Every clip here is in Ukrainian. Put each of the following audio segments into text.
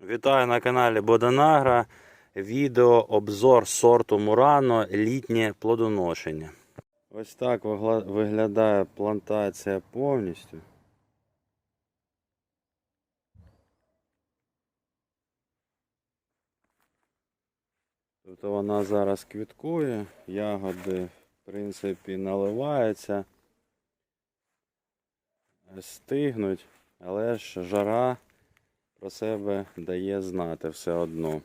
Вітаю на каналі Боданагра. Відео обзор сорту Мурано літнє плодоношення. Ось так виглядає плантація повністю. Тобто вона зараз квіткує, ягоди, в принципі, наливаються, стигнуть, але ж жара про себе дає знати все одно.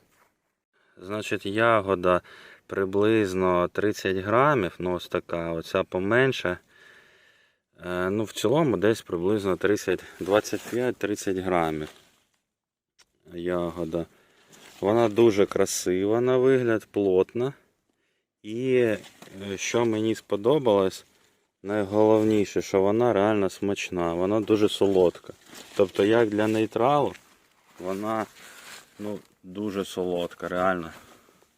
Значить, ягода приблизно 30 грамів, ну ось така, оця поменше. Ну, в цілому десь приблизно 25-30 грамів ягода. Вона дуже красива на вигляд, плотна. І е, що мені сподобалось, найголовніше, що вона реально смачна, вона дуже солодка. Тобто, як для нейтралу, вона ну, дуже солодка, реально.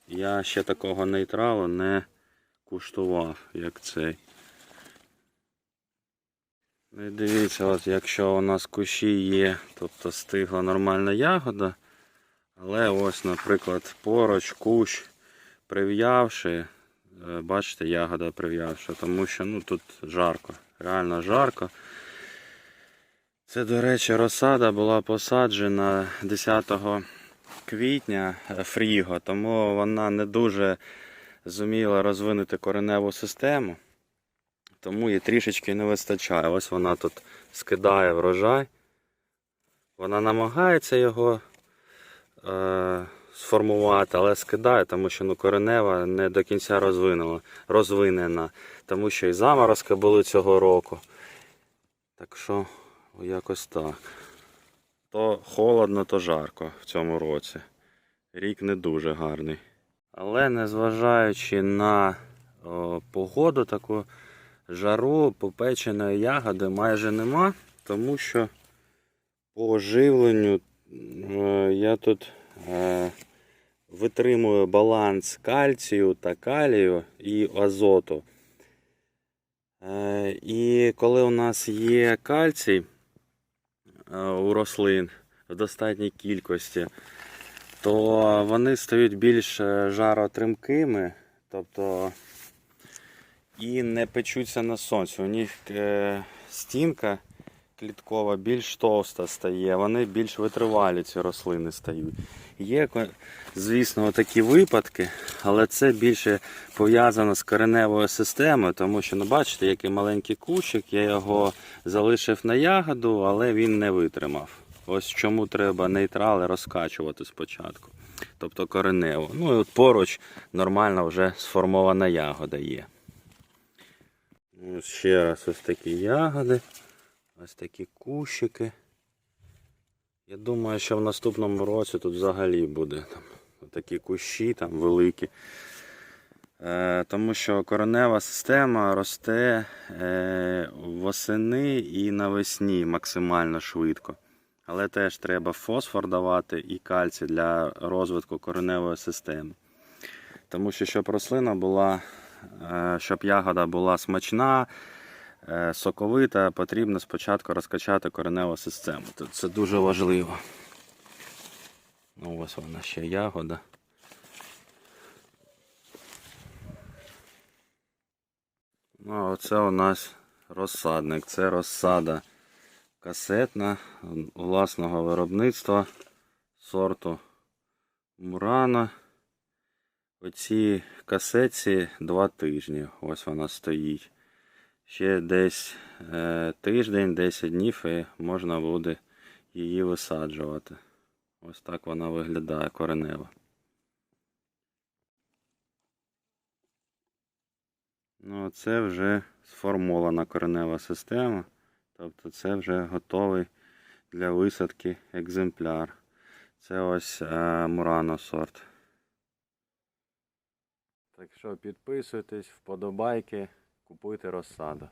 Я ще такого нейтралу не куштував, як цей. Ну і дивіться, от якщо у нас кущі є, тобто стигла нормальна ягода, але ось, наприклад, поруч кущ прив'явши, е, бачите, ягода прив'явша, тому що ну, тут жарко, реально жарко. Це, до речі, розсада була посаджена 10 квітня е, фріго, тому вона не дуже зуміла розвинути кореневу систему, тому їй трішечки не вистачає. Ось вона тут скидає врожай. Вона намагається його е, сформувати, але скидає, тому що ну, коренева не до кінця розвинена, розвинена, тому що і заморозки були цього року. Так що якось так. То холодно, то жарко в цьому році. Рік не дуже гарний. Але незважаючи на о, погоду, таку жару, попеченої ягоди майже нема, тому що по живленню е, я тут е, витримую баланс кальцію та калію і азоту. Е, І коли у нас є кальцій у рослин в достатній кількості, то вони стають більш е, жаротримкими, тобто і не печуться на сонці. У них е, стінка кліткова більш товста стає, вони більш витривалі ці рослини стають. Є, звісно, такі випадки, але це більше пов'язано з кореневою системою, тому що, ну бачите, який маленький кущик, я його залишив на ягоду, але він не витримав. Ось чому треба нейтрали розкачувати спочатку. Тобто коренево. Ну і от поруч нормально вже сформована ягода є. Ось ще раз ось такі ягоди, ось такі кущики. Я думаю, що в наступному році тут взагалі буде там такі кущі там великі. Е, тому що коренева система росте е, восени і навесні максимально швидко. Але теж треба фосфор давати і кальцій для розвитку кореневої системи. Тому що щоб рослина була, е, щоб ягода була смачна, соковита, потрібно спочатку розкачати кореневу систему. Це дуже важливо. Ну, ось вона ще ягода. Ну, а оце у нас розсадник. Це розсада касетна власного виробництва сорту Мурана. Оці касетці два тижні. Ось вона стоїть. Ще десь е, тиждень, 10 днів і можна буде її висаджувати. Ось так вона виглядає коренева. Ну, це вже сформована коренева система. Тобто це вже готовий для висадки екземпляр. Це ось е, Мурано сорт. Так що підписуйтесь, вподобайки, купуйте розсаду.